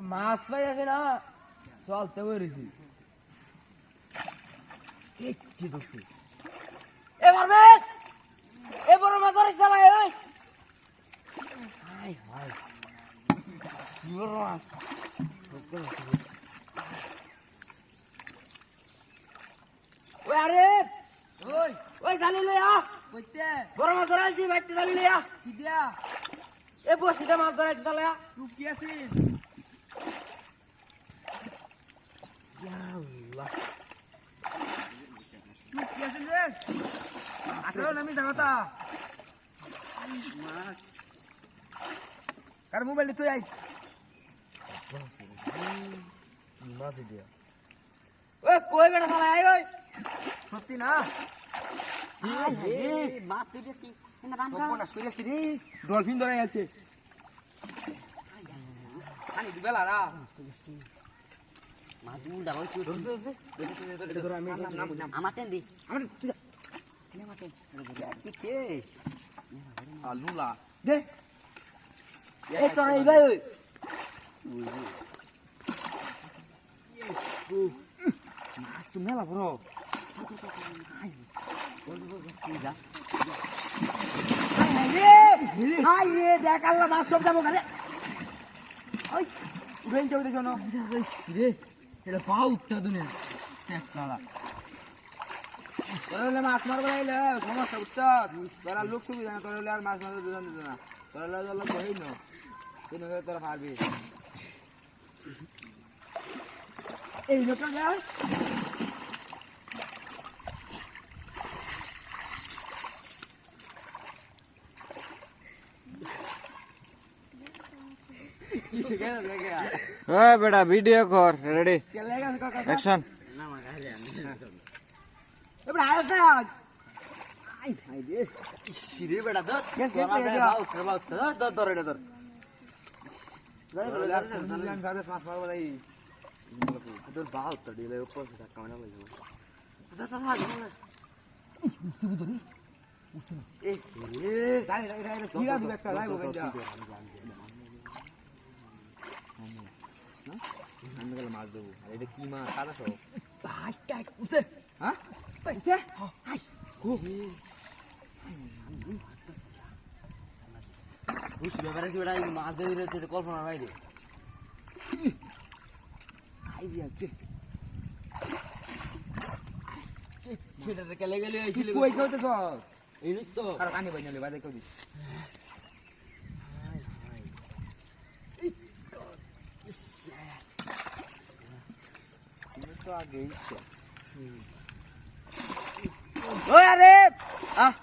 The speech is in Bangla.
মাছ পাই আছে না চলতে পেরেছি কি দোষী এবার বেশ এ বড় মাছ ধরে চালাই ওই। হাই হাই কি বড় মাছ। ওই আরে ওই ওই জানি লই আ। কইতে। বড় মাছ ধরাইছি বাইতে জানি লই আ। কি দিয়া? এ বসিতে মাছ ধরাইছি চালাই আ। তুই কি আছিস? তুই কি আসলে কার মোবাইল তুই আই মাছ দিয়া ওই কই বেটা চালাই আই ওই সত্যি না? মাছ রে ডলফিন ধরে আছে দিবে লারা। মাছ উল্টা হইছে আমার টেন দি আমার তুই আমার টেন দিচ্ছে আলুলা। দে। এই তোর এই ভাই। ওই মাছ তো মেলা বড়। হাই রে। দেখ আল্লাহ মাছ সব যাব খালে ওই উড়ে যাবে দেখো না রে। এটা পা উঠতে দুনে এক কালা তোরা মাছ মারবো আইলে সমস্যা উঠছ তোরা লোক সুবিধা না, তোরা আর মাছ মারবে দুজন দিত না। তোরা লোক বহিন তিন হাজার তোরা পারবি। এই লোকটা ওই বেটা ভিডিও কর রেডি অ্যাকশন এই রে যাই যাই যাই কিরা দিবে একটা যাইবো গঞ্জা আমি গেলে মাছ দেবো আর এটা কি মাছ ভাই টাই উঠে হ্যাঁ ব্যাপারে কি বেটা মাছ ধরে রয়েছে এটা কল্পনার বাইরে আই যাচ্ছে সেটা থেকে লেগে লেগে আইছিল কই কইতে সব এই তো আর কানি বাইনালে বাদে কই দিস তুমি তো আগে ওই আরে আহ